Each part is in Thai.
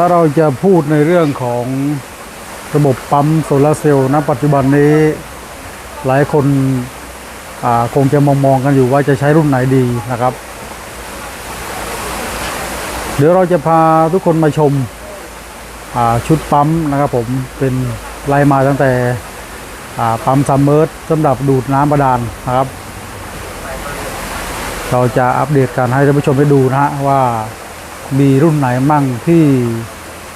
ถ้าเราจะพูดในเรื่องของระบบปั๊มโซลาร์เซลล์ณปัจจุบันนี้ หลายคนคงจะมองมองๆกันอยู่ว่าจะใช้รุ่นไหนดีนะครับ เดี๋ยวเราจะพาทุกคนมาชมาชุดปั๊มนะครับผมเป็นไล่มาตั้งแต่ปั๊มซัมเมอร์สำหรับดูดน้ำบาดาลนะครับ เราจะอัปเดตการให้ท่านผู้ชมได้ดูนะฮะว่า มีรุ่นไหนมั่งที่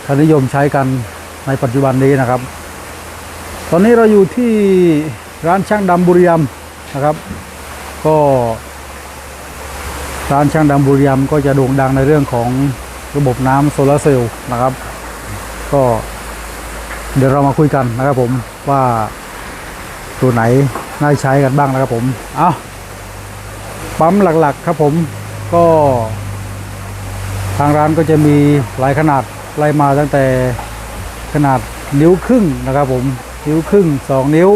เขานิยมใช้กันในปัจจุบันนี้นะครับ ตอนนี้เราอยู่ที่ร้านช่างดำบุรีรัมนะครับ ก็ร้านช่างดำบุรีรัมก็จะโด่งดังในเรื่องของระบบน้ำโซลาเซลล์นะครับ ก็เดี๋ยวเรามาคุยกันนะครับผมว่าตัวไหนน่าใช้กันบ้างนะครับผม เอาปั๊มหลักๆครับผมก็ ทางร้านก็จะมีหลายขนาดไล่มาตั้งแต่ขนาดนิ้วครึ่งนะครับผมนิ้วครึ่งสองนิ้ว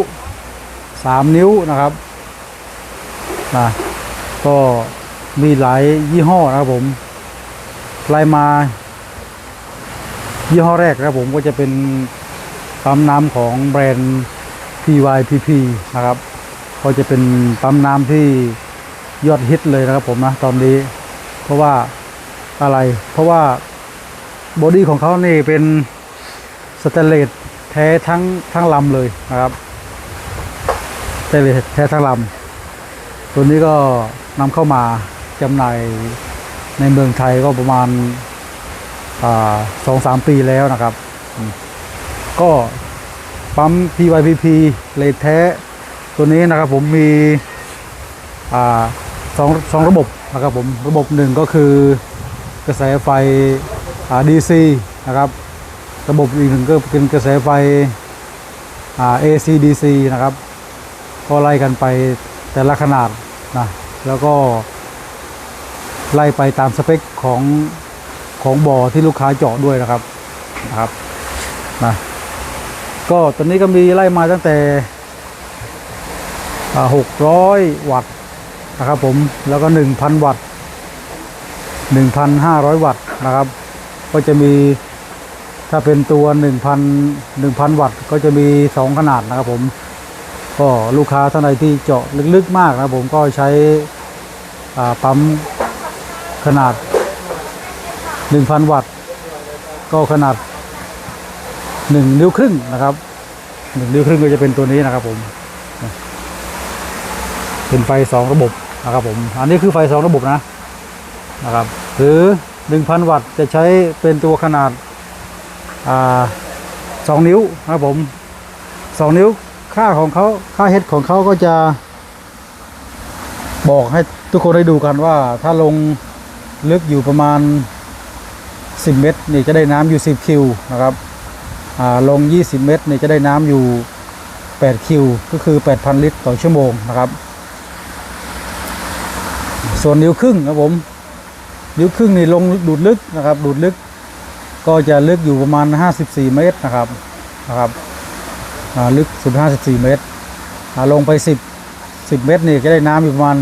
สามนิ้วนะครับนะก็มีหลายยี่ห้อนะครับผมไล่มา ยี่ห้อแรกนะครับผมก็จะเป็นปั๊มน้ำของแบรนด์ PYPP นะครับก็จะเป็นปั๊มน้ำที่ยอดฮิตเลยนะครับผมนะตอนนี้ เพราะว่า อะไร เพราะว่าบอดี้ของเขานี่เป็นสเตนเลสแท้ทั้งทั้งลำเลยนะครับสเตนเลสแท้ทั้งลำตัวนี้ก็นำเข้ามาจำหน่ายในเมืองไทยก็ประมาณสองสามปีแล้วนะครับ ก็ปั๊ม PYPP เลสแท้ ตัวนี้นะครับผมมีอสองสองระบบนะครับผมระบบหนึ่งก็คือ กระแสไฟอ่า DC นะครับ ระบบอีกหนึ่งก็เป็นกระแสไฟ AC DC นะครับ ก็ไล่กันไปแต่ละขนาดนะแล้วก็ไล่ไปตามสเปคของของบ่อที่ลูกค้าเจาะด้วยนะครับนะครับนะก็ตอนนี้ก็มีไล่มาตั้งแต่หกร้อยวัตต์นะครับผมแล้วก็ 1,000 วัตต์ 1,500 วัตต์นะครับ ก็จะมีถ้าเป็นตัว 1,000 1,000 วัตต์ ก็จะมี 2 ขนาดนะครับผม ก็ลูกค้าท่านใดที่เจาะลึกๆมากนะผมก็ใช้ปั๊มขนาด 1,000 วัตต์ ก็ขนาด 1 นิ้วครึ่งนะครับ 1 นิ้วครึ่งก็จะเป็นตัวนี้นะครับผมเป็นไฟสองระบบนะครับผม อันนี้คือไฟสองระบบนะ นะครับ หรือ 1,000 วัตต์จะใช้เป็นตัวขนาดาสองนิ้วนะครับผมสองนิ้วค่าของเขาค่าเฮดของเขาก็จะ บอกให้ทุกคนได้ดูกันว่าถ้าลงลึกอยู่ประมาณ 10 เมตรนี่จะได้น้ำอยู่ 10 คิวนะครับลง 20 เมตรนี่จะได้น้ำอยู่ 8 คิว ก็คือ 8,000 ลิตรต่อชั่วโมงนะครับ ส่วนนิ้วครึ่งครับผม นิ้วครึ่งนี่ลงดูดลึกนะครับ ดูดลึก ก็จะลึกอยู่ประมาณ 54 เมตรนะครับนะครับลึกสุด 54 เมตรลงไป 10 10 เมตรนี่จะได้น้ำอยู่ประมาณ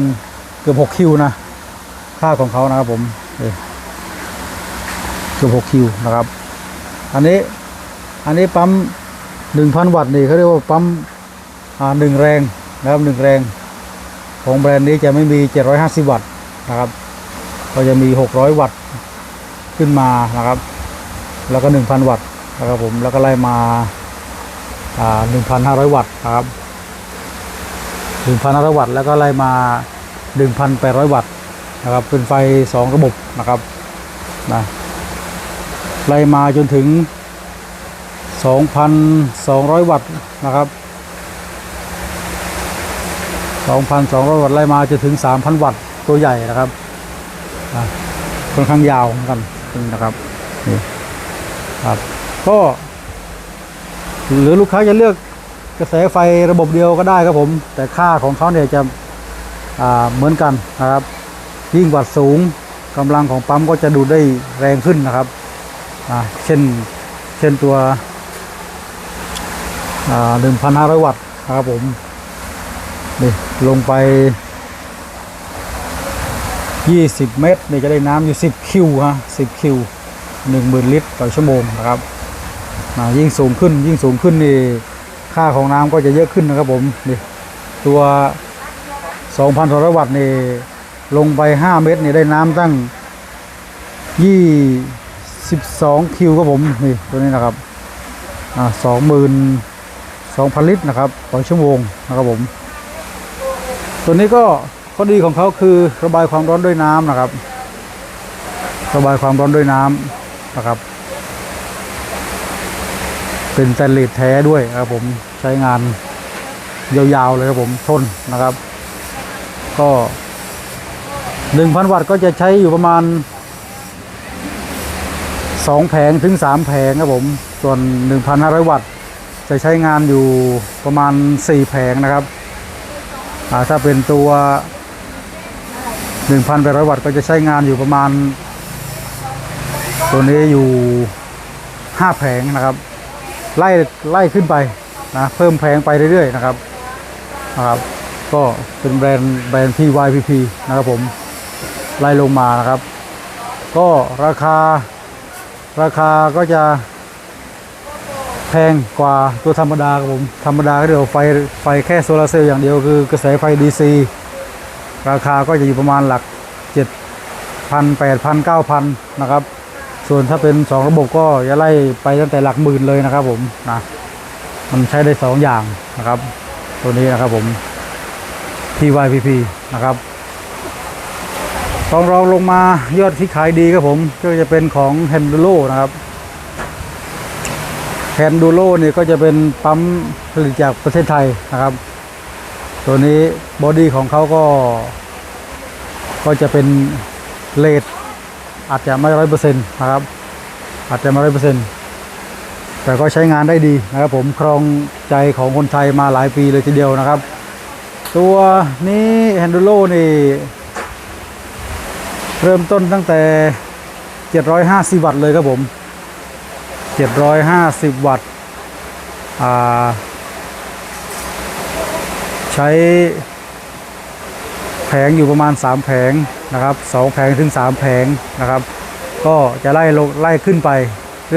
เกือบ 6 คิวนะค่าของเขานะครับผมเกือบ 6 คิวนะครับ อันนี้อันนี้ปั๊ม 1,000 วัตต์นี่เขาเรียกว่าปั๊มหนึ่งแรงนะครับหนึ่งแรง ของแบรนด์นี้จะไม่มี 750 วัตต์นะครับ ก็จะมี 600 วัตต์ขึ้นมานะครับ แล้วก็ 1,000 วัตต์นะครับผมแล้วก็ไล่มาอ่า1,500 วัตต์นะครับ1,500 วัตต์แล้วก็ไล่มา 1,800 วัตต์นะครับเป็นไฟ 2 ระบบนะครับนะไล่มาจนถึง 2,200 วัตต์นะครับ 2,200 วัตต์ไล่มาจะถึง 3,000 วัตต์ตัวใหญ่นะครับ ค่อนข้างยาวเหมือนกันนะครับนี่ครับ ก็หรือลูกค้าจะเลือกกระแสไฟระบบเดียวก็ได้ครับผม แต่ค่าของเขาเนี่ยจะเหมือนกันนะครับ ยิ่งวัตต์สูงกำลังของปั๊มก็จะดูได้แรงขึ้นนะครับเช่นเช่นตัวอ่งพันห้า1,500วัตต์นะครับผม นี่ลงไป 20 เมตรนี่จะได้น้ำอยู่ 10 คิวฮะ 10 คิว 10,000 ลิตรต่อชั่วโมงนะครับอ่ายิ่งสูงขึ้นยิ่งสูงขึ้นนี่ค่าของน้ำก็จะเยอะขึ้นนะครับผมนี่ตัว 2,200 วัตต์นี่ลงไป 5 เมตรนี่ได้น้ำตั้ง 22 คิวครับผมนี่ตัวนี้นะครับอ่า22,000 ลิตรนะครับต่อชั่วโมงนะครับผม ตัวนี้ก็ ข้อดีของเขาคือระบายความร้อนด้วยน้ำนะครับ ระบายความร้อนด้วยน้ำนะครับ เป็นสแตนเลสแท้ด้วยนะครับผมใช้งานยาวๆเลยครับผมทนนะครับ ก็1,000วัตต์ก็จะใช้อยู่ประมาณ2แผงถึง3แผงครับผม ส่วน1,500วัตต์จะใช้งานอยู่ประมาณ4แผงนะครับถ้าเป็นตัว 1,800 วัตต์ก็จะใช้งานอยู่ประมาณ ตัวนี้อยู่ 5 แผงนะครับไล่ไล่ขึ้นไปนะเพิ่มแผงไปเรื่อยๆนะครับนะครับ ก็เป็นแบรนด์แบรนด์ PYPP นะครับผมไล่ลงมานะครับ ก็ราคาราคาก็จะแพงกว่าตัวธรรมดาครับผม ธรรมดาก็เดี๋ยวไฟไฟแค่โซลาร์เซลล์อย่างเดียวคือกระแสไฟ DC ราคาก็จะอยู่ประมาณหลัก 7,000 8,000 9,000 นะครับ ส่วนถ้าเป็น 2 ระบบก็จะไล่ไปตั้งแต่หลักหมื่นเลยนะครับผมนะมันใช้ได้ 2 อย่างนะครับ ตัวนี้นะครับผม PYPP นะครับต้องรองลงมายอดที่ขายดีครับผม ก็จะเป็นของ h e n d u r o นะครับ h e n d u r o เนี่ยก็จะเป็นปั๊มผลิตจากประเทศไทยนะครับ ตัวนี้บอดี้ของเขาก็ ก็จะเป็นเลดอาจจะไม่ร้อยเปอร์เซ็นต์นะครับ อาจจะไม่ร้อยเปอร์เซ็นต์แต่ก็ใช้งานได้ดีนะครับ ผมครองใจของคนไทยมาหลายปีเลยทีเดียวนะครับ ตัวนี้แฮนดูโลนี่ เริ่มต้นตั้งแต่ 750 วัตต์เลยครับผม 750 วัตต์อ่า ใช้แผงอยู่ประมาณ 3 แผงนะครับ2แผงถึง 3 แผงนะครับ ก็จะไล่ลงไล่ขึ้นไป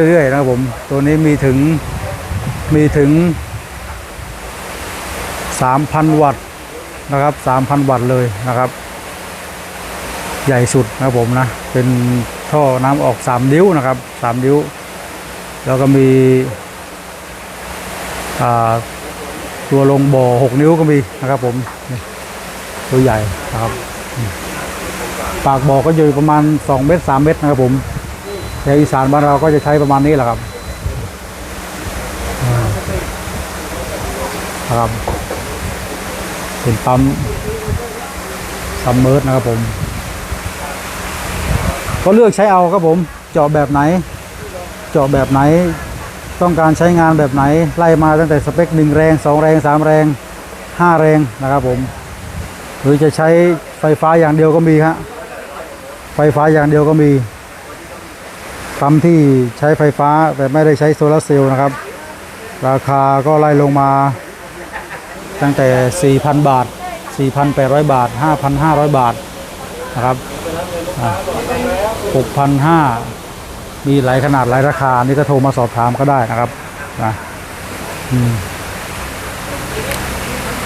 เรื่อยๆนะครับผมตัวนี้มีถึงมีถึง 3,000 วัตต์นะครับ 3,000 วัตต์เลยนะครับ ใหญ่สุดนะครับผมนะ เป็นท่อน้ำออก 3 นิ้วนะครับ 3 นิ้ว แล้วก็มีอ่า ตัวลงบ่อ6นิ้วก็มีนะครับ ผมตัวใหญ่นะครับ ปากบ่อก็อยู่ประมาณ2เมตร3เมตรนะครับผมแต่อีสานบ้านเราก็จะใช้ประมาณนี้แหละครับอ่าครับเป็นปั๊มซัมเมอร์นะครับผม ก็เลือกใช้เอาครับผมเจาะแบบไหน เจาะแบบไหน ต้องการใช้งานแบบไหนไล่มาตั้งแต่สเปค 1 แรง 2 แรง 3 แรง 5 แรงนะครับผม หรือจะใช้ไฟฟ้าอย่างเดียวก็มีฮะไฟฟ้าอย่างเดียวก็มีปั๊มที่ใช้ไฟฟ้าแต่ไม่ได้ใช้โซลาร์เซลล์นะครับ ราคาก็ไล่ลงมา ตั้งแต่ 4,000 บาท 4,800 บาท 5,500 บาทนะครับ6,500 มีหลายขนาดหลายราคา นี่ก็โทรมาสอบถามก็ได้นะครับนะอืม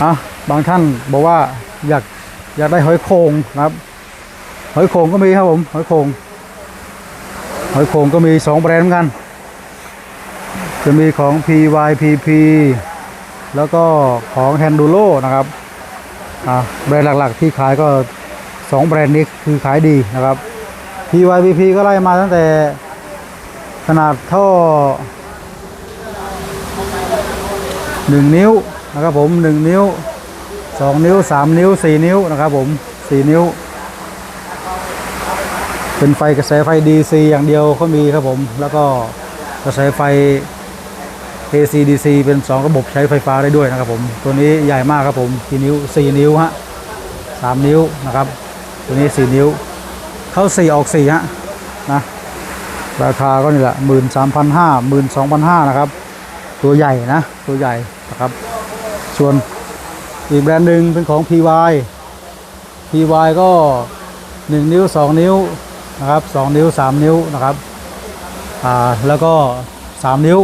อะบางท่านบอกว่าอยากอยากได้หอยโขงนะครับ หอยโขงก็มีครับผม หอยโขงหอยโขงก็มีสองแบรนด์เหมือนกัน จะมีของ PYPP แล้วก็ของ Handuro นะครับอ่าแบรนด์หลักๆที่ขายก็สองแบรนด์นี้คือขายดีนะครับ PYPP ก็ไล่มาตั้งแต่ ขนาดท่อ1นิ้วนะครับผม1นิ้ว2นิ้ว3นิ้ว4นิ้วนะครับผม4นิ้ว เป็นไฟกระแสไฟ DC อย่างเดียวก็มีครับผม แล้วก็กระแสไฟ AC DC เป็น 2 ระบบใช้ไฟฟ้าได้ด้วยนะครับผม ตัวนี้ใหญ่มากครับผมกี่นิ้ว 4 นิ้วฮะ3นิ้วนะครับ ตัวนี้ 4 นิ้ว เข้า 4 ออก4ฮะนะ ราคาก็นี่แหละ13,500 12,500นะครับ ตัวใหญ่นะ ตัวใหญ่นะครับ ส่วนอีกแบรนด์หนึ่งเป็นของ PY PY ก็ 1 นิ้ว 2 นิ้วนะครับ2นิ้ว 3 นิ้วนะครับอ่าแล้วก็ 3 นิ้ว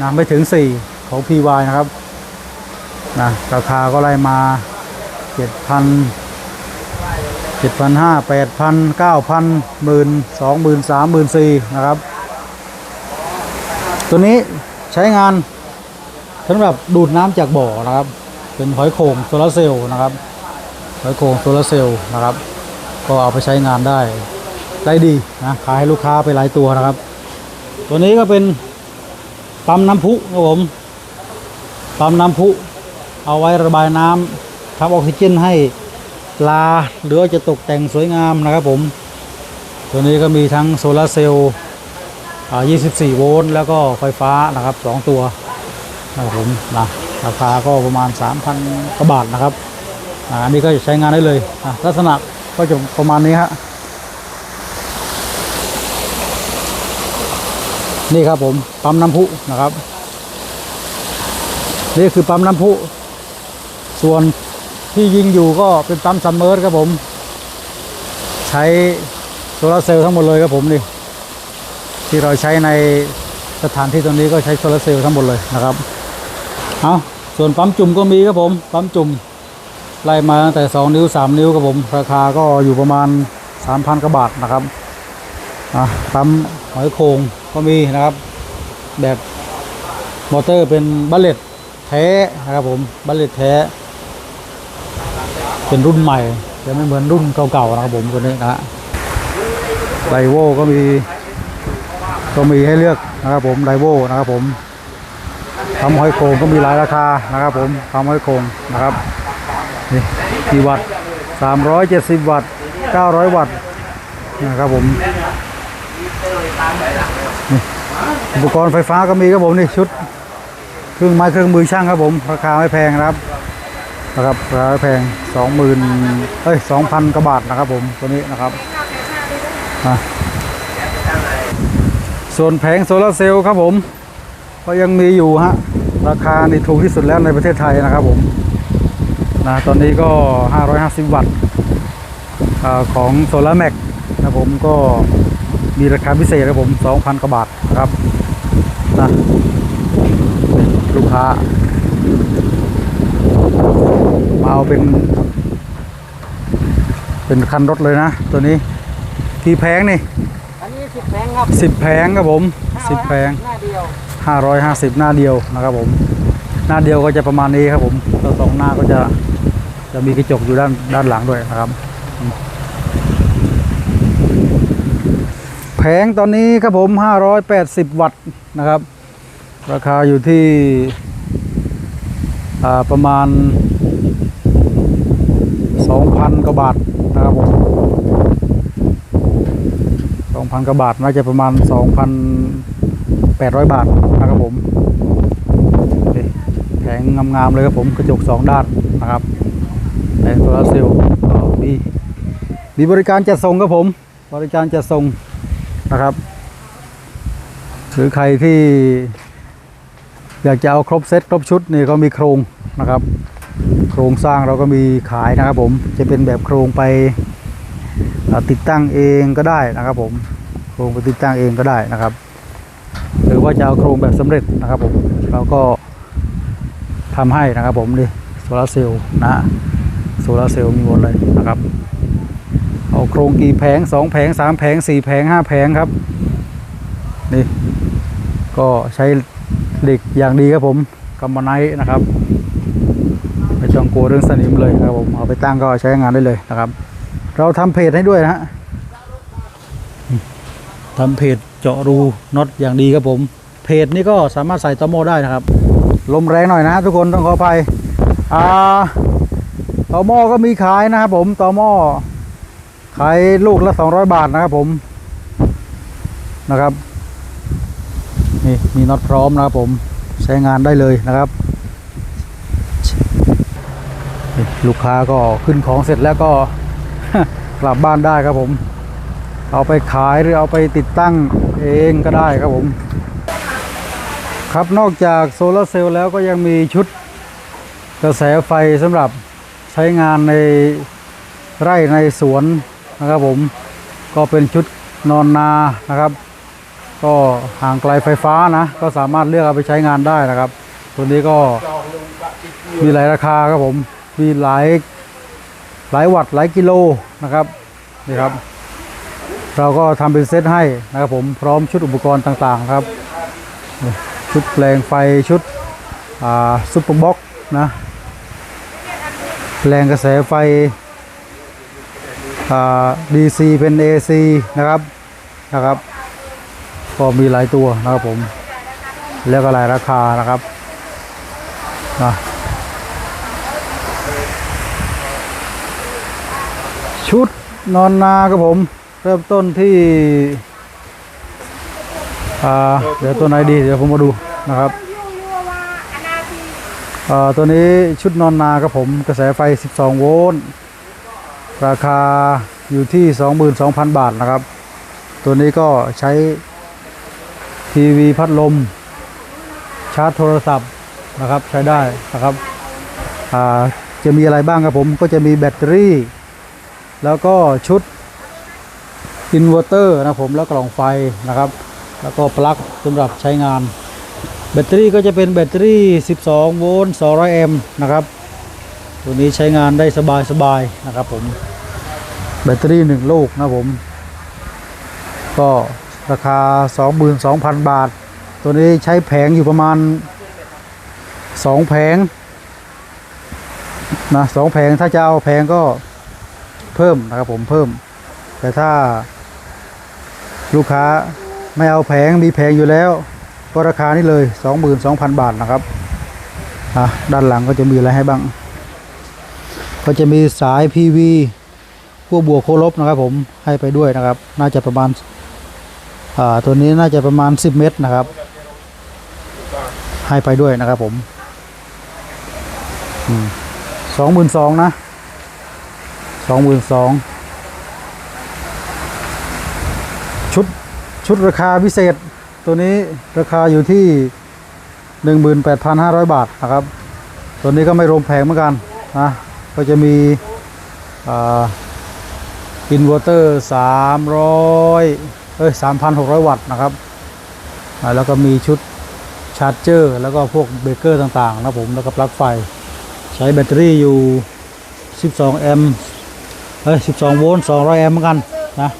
นะไม่ถึง 4 ของ PY นะครับนะราคาก็ไล่มา 7,000 7,500 8,000 9,000 10,000 20,000 30,000 4นสามหมื่นสี่นะครับ ตัวนี้ใช้งานสำหรับดูดน้ำจากบ่อนะครับ เป็นหอยโข่งโซลาร์เซลล์นะครับหอยโข่งโซลาร์เซลล์นะครับ ก็เอาไปใช้งานได้ได้ดีนะขายให้ลูกค้าไปหลายตัวนะครับ ตัวนี้ก็เป็นปั๊มน้ำพุครับผมปั๊มน้ำพุเอาไว้ระบายน้ำทำออกซิเจนให้ ลาหรือว่าจะตกแต่งสวยงามนะครับผม ตัวนี้ก็มีทั้งโซลาร์เซลล์24 โวลต์แล้วก็ไฟฟ้านะครับ 2 ตัวนะครับผมนะราคาก็ประมาณ 3,000กว่าบาทนะครับอันนี้ก็จะใช้งานได้เลยลักษณะก็จะประมาณนี้ฮะนี่ครับผมปั๊มน้ำพุนะครับ นี่คือปั๊มน้ำพุส่วน ที่ยิงอยู่ก็เป็นปั๊มซัมเมอร์ครับผม ใช้โซลาร์เซลล์ทั้งหมดเลยครับผมนี่ที่เราใช้ในสถานที่ตรงนี้ก็ใช้โซลาร์เซลล์ทั้งหมดเลยนะครับเอาส่วนปั๊มจุ่มก็มีครับผมปั๊มจุ่มไล่มาตั้งแต่ 2 นิ้ว 3 นิ้วครับผม ราคาก็อยู่ประมาณ 3,000กว่าบาทนะครับปั๊มหอยโขงก็มีนะครับ แบบมอเตอร์เป็นบัลเลตแท้นะครับผมบัลเลตแท้ เป็นรุ่นใหม่จะไม่เหมือนรุ่นเก่าๆนะครับผมตัวนี้นะฮะไดโวก็มีก็มีให้เลือกนะครับผมไดโวนะครับผมทำหอยโขงก็มีหลายราคานะครับผมทำหอยโขงนะครับนี่กี่วัตต์370 วัตต์900 วัตต์นะครับผมอุปกรณ์ไฟฟ้าก็มีครับผมนี่ชุด เครื่องไม้เครื่องมือช่างครับผม ราคาไม่แพงนะครับ นะครับราคาไม่แพง20,000เอ้ย2,000กว่าบาทนะครับผมตัวนี้นะครับส่วนแผงโซลาร์เซลล์ครับผม ก็ยังมีอยู่ฮะราคานี่ถูกที่สุดแล้วในประเทศไทยนะครับผมนะตอนนี้ก็ 550 วัตต์ของโซลาแม็กนะผมก็มีราคาพิเศษครับผม 2,000 กว่าบาทนะครับนะลูกค้า เอาเป็น เป็นคันรถเลยนะ ตัวนี้กี่แผงนี่อันนี้สิบแผงครับสิบแผงครับผมสิบแผงหน้าเดียวห้าร้อยห้าสิบหน้าเดียวนะครับผม หน้าเดียวก็จะประมาณนี้ครับผมตัวสองหน้าก็จะจะมีกระจกอยู่ด้านด้านหลังด้วยนะครับ แผงตอนนี้ครับผมห้าร้อยแปดสิบวัตต์นะครับ ราคาอยู่ที่อ่าประมาณ สองพันกว่าบาทนะครับผมสองพันกว่าบาทน่าจะประมาณสองพันแปดร้อยบาทนะครับผมนี่แผงงามๆเลยครับผมกระจกสองด้านนะครับแผงโซลาร์เซลล์ก็มีมีบริการจัดส่งครับผม บริการจัดส่งนะครับหรือใครที่อยากจะเอาครบเซตครบชุดนี่ก็มีโครงนะครับ โครงสร้างเราก็มีขายนะครับผมจะเป็นแบบโครงไปติดตั้งเองก็ได้นะครับผมโครงไปติดตั้งเองก็ได้นะครับ หรือว่าจะเอาโครงแบบสำเร็จนะครับผมเราก็ทำให้นะครับผมนี่โซลาร์เซลล์นะโซลาร์เซลล์มีหมดเลยนะครับเอาโครงกี่แผงสองแผงสามแผงสี่แผงห้าแผงครับนี่ก็ใช้เหล็กอย่างดีครับผมกัมมานไนท์นะครับ ลัวเรื่องสนิมเลยนะครับผมเอาไปตั้งก็ใช้งานได้เลยนะครับ เราทำเพจให้ด้วยนะฮะทำเพจเจาะรูน็อตอย่างดีครับผม เพจนี้ก็สามารถใส่ตอหมอได้นะครับ ลมแรงหน่อยนะทุกคนต้องขออภัยอ่าตอหมอก็มีขายนะครับผมตอหมอขายลูกละ 200 บาทนะครับผมนะครับนี่มีน็อตพร้อมนะครับผมใช้งานได้เลยนะครับ ลูกค้าก็ขึ้นของเสร็จแล้วก็กลับบ้านได้ครับผม เอาไปขายหรือเอาไปติดตั้งเองก็ได้ครับผม ครับนอกจากโซลาร์เซลล์แล้วก็ยังมีชุดกระแสไฟสำหรับใช้งานในไร่ในสวนนะครับผม ก็เป็นชุดนอนนานะครับ ก็ห่างไกลไฟฟ้านะ ก็สามารถเลือกเอาไปใช้งานได้นะครับ ตัวนี้ก็มีหลายราคาครับผม มีหลายหลายวัตต์หลายกิโลนะครับนี่ครับ เราก็ทำเป็นเซตให้นะครับผมพร้อมชุดอุปกรณ์ต่างๆครับ ชุดแปลงไฟชุดอ่าซุปเปอร์บ็อกซ์นะแรงกระแสไฟอ่า DC เป็น AC นะครับนะครับก็มีหลายตัวนะครับผม แล้วก็หลายราคานะครับนะ ชุดนอนนาครับผม เริ่มต้นที่อ่าเดี๋ยวตัวไหนดีเดี๋ยวผมมาดูนะครับอ่าตัวนี้ชุดนอนนาครับผมกระแสไฟ 12 โวลต์ราคาอยู่ที่ 22,000 บาทนะครับ ตัวนี้ก็ใช้ทีวีพัดลม ชาร์จโทรศัพท์นะครับใช้ได้นะครับอ่าจะมีอะไรบ้างครับผมก็จะมีแบตเตอรี่ แล้วก็ชุดอินเวอร์เตอร์นะผมแล้วกล่องไฟนะครับ แล้วก็ปลั๊กสำหรับใช้งาน แบตเตอรี่ก็จะเป็นแบตเตอรี่ 12 โวลต์ 200 แอมป์นะครับ ตัวนี้ใช้งานได้สบายๆนะครับผมแบตเตอรี่ 1 ลูกนะผม ก็ราคา 22,000 บาท ตัวนี้ใช้แผงอยู่ประมาณ 2 แผงนะสองแผงถ้าจะเอาแผงก็ เพิ่มนะครับผมเพิ่ม แต่ถ้าลูกค้าไม่เอาแผงมีแผงอยู่แล้ว ก็ราคานี้เลย 22,000 บาทนะครับอะด้านหลังก็จะมีอะไรให้บ้าง ก็จะมีสาย PV พวบวกโคลบนะครับผมให้ไปด้วยนะครับ น่าจะประมาณอ่าตัวนี้น่าจะประมาณ 10 เมตรนะครับ ให้ไปด้วยนะครับผมสองหมื่นสองนะ สองหมื่นสองชุด ชุดราคาพิเศษ ตัวนี้ราคาอยู่ที่หนึ่งหมื่นแปดพันห้าร้อยบาทนะครับ ตัวนี้ก็ไม่รวมแพงเหมือนกันนะก็จะมีอินเวอร์เตอร์สามร้อยเอ้ยสามพันหกร้อยวัตต์นะครับ แล้วก็มีชุดชาร์จเจอร์แล้วก็พวกเบรกเกอร์ต่างๆนะผมแล้วก็ปลั๊กไฟ ใช้แบตเตอรี่อยู่ 12 แอมป์ เอ้ย 12 โวลต์ 200 แอมป์เหมือนกันนะ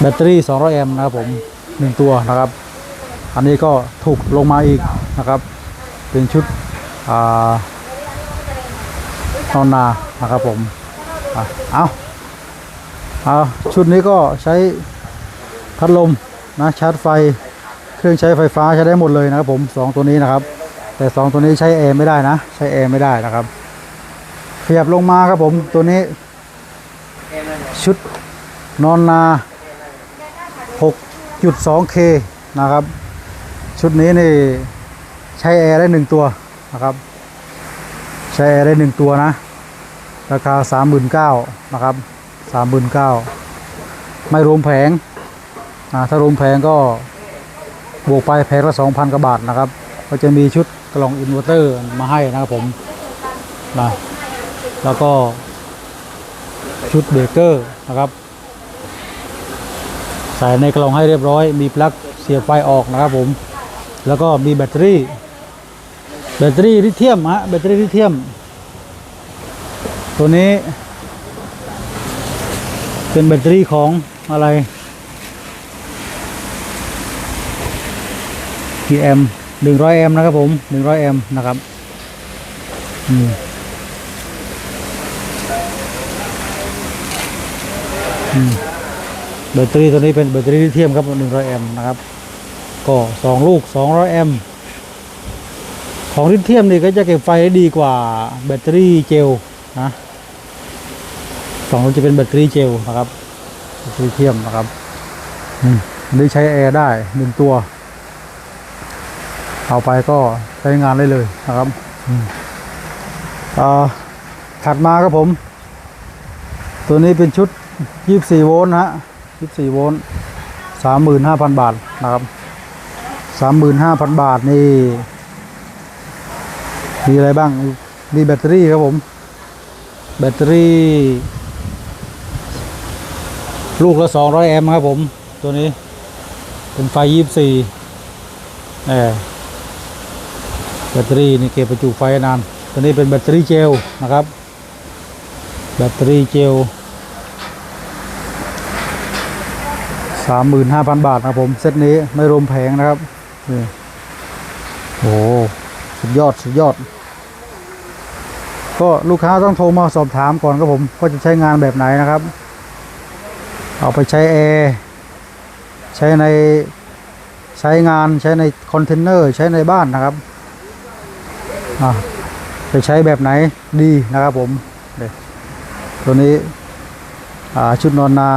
แบตเตอรี่ 200 แอมป์นะครับผม 1 ตัวนะครับ อันนี้ก็ถูกลงมาอีกนะครับ เป็นชุดอ่านอนนานะครับผมอะเอาเอาชุดนี้ก็ใช้พัดลมนะชาร์จไฟเครื่องใช้ไฟฟ้าใช้ได้หมดเลยนะครับผมสองตัวนี้นะครับ แต่สองตัวนี้ใช้แอร์ไม่ได้นะ ใช้แอร์ไม่ได้นะครับ ขยับลงมาครับผมตัวนี้ ชุดนอนนา 6.2K นะครับ ชุดนี้นี่ใช้แอร์ได้หนึ่งตัวนะครับ ใช้แอร์ได้หนึ่งตัวนะ ราคา 39,000นะครับ 39,000ไม่รวมแผงอ่าถ้ารวมแผงก็บวกไปแพงละสองพันกว่าบาทนะครับ ก็จะมีชุดกล่องอินเวอร์เตอร์มาให้นะครับผมนะ แล้วก็ชุดเบรกเกอร์นะครับใส่ในกล่องให้เรียบร้อย มีปลั๊กเสียบไฟออกนะครับผม แล้วก็มีแบตเตอรี่ แบตเตอรี่ลิเธียมฮะแบตเตอรี่ลิเธียม ตัวนี้ เป็นแบตเตอรี่ของอะไรกี่แอมป์หนึ่งร้อยแอมป์นะครับผมหนึ่งร้อยแอมป์นะครับอืม แบตเตอรี่ตัวนี้เป็นแบตเตอรี่ลิเธียมครับหนึ่งร้อยแอมป์นะครับ ก็สองลูกสองร้อยแอมป์ของลิเธียมนี่ก็จะเก็บไฟได้ดีกว่าแบตเตอรี่เจลนะสองลูกจะเป็นแบตเตอรี่เจลนะครับแบตเตอรี่ลิเธียมนะครับอืมอันนี้ใช้แอร์ได้หนึ่งตัว เอาไปก็ใช้งานได้เลยนะครับอ่าถัดมาครับผม ตัวนี้เป็นชุด 24โวลต์นะฮะ24โวลต์35,000บาทนะครับ35,000บาทนี่ มีอะไรบ้าง มีแบตเตอรี่ครับผม แบตเตอรี่ ลูกละ200แอมป์ครับผม ตัวนี้ เป็นไฟยี่สิบสี่เออแบตเตอรี่นี่เก็บประจุไฟนาน ตัวนี้เป็นแบตเตอรี่เจลนะครับ แบตเตอรี่เจล สามหมื่นห้าพันบาทนะผม เซตนี้ไม่รวมแผงนะครับโอ้โหสุดยอดสุดยอด ก็ลูกค้าต้องโทรมาสอบถามก่อนครับผมว่าจะใช้งานแบบไหนนะครับ เอาไปใช้แอร์ใช้ในใช้งานใช้ในคอนเทนเนอร์ใช้ในบ้านนะครับจะใช้แบบไหนดีนะครับผมเดี๋ยวตัวนี้ชุดนอนนา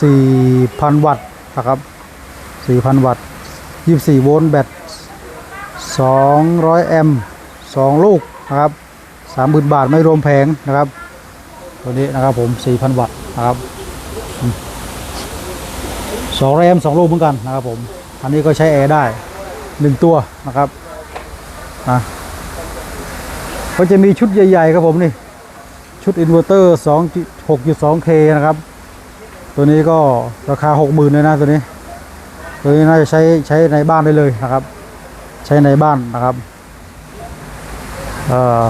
4,000 วัตต์นะครับ 4,000 วัตต์ 24 โวลต์แบต 200 แอมป์ 2 ลูกนะครับ 30,000 บาทไม่รวมแผงนะครับ ตัวนี้นะครับผม 4,000 วัตต์นะครับสองแรมสองลูกเหมือนกันนะครับผม อันนี้ก็ใช้แอร์ได้หนึ่งตัวนะครับนะก็จะมีชุดใหญ่ ๆ ครับผมนี่ ชุดอินเวอร์เตอร์ 2 6.2K นะครับ ตัวนี้ก็ราคา60,000เลยนะตัวนี้ ตัวนี้น่าจะใช้ใช้ในบ้านได้เลยนะครับ ใช้ในบ้านนะครับเออ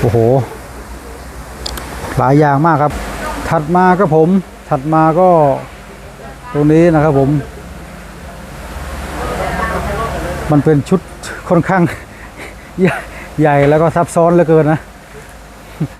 โอ้โห หลายอย่างมากครับ ถัดมาครับผม ถัดมาก็ตรงนี้นะครับผม มันเป็นชุดค่อนข้างใหญ่แล้วก็ซับซ้อนเหลือเกินนะ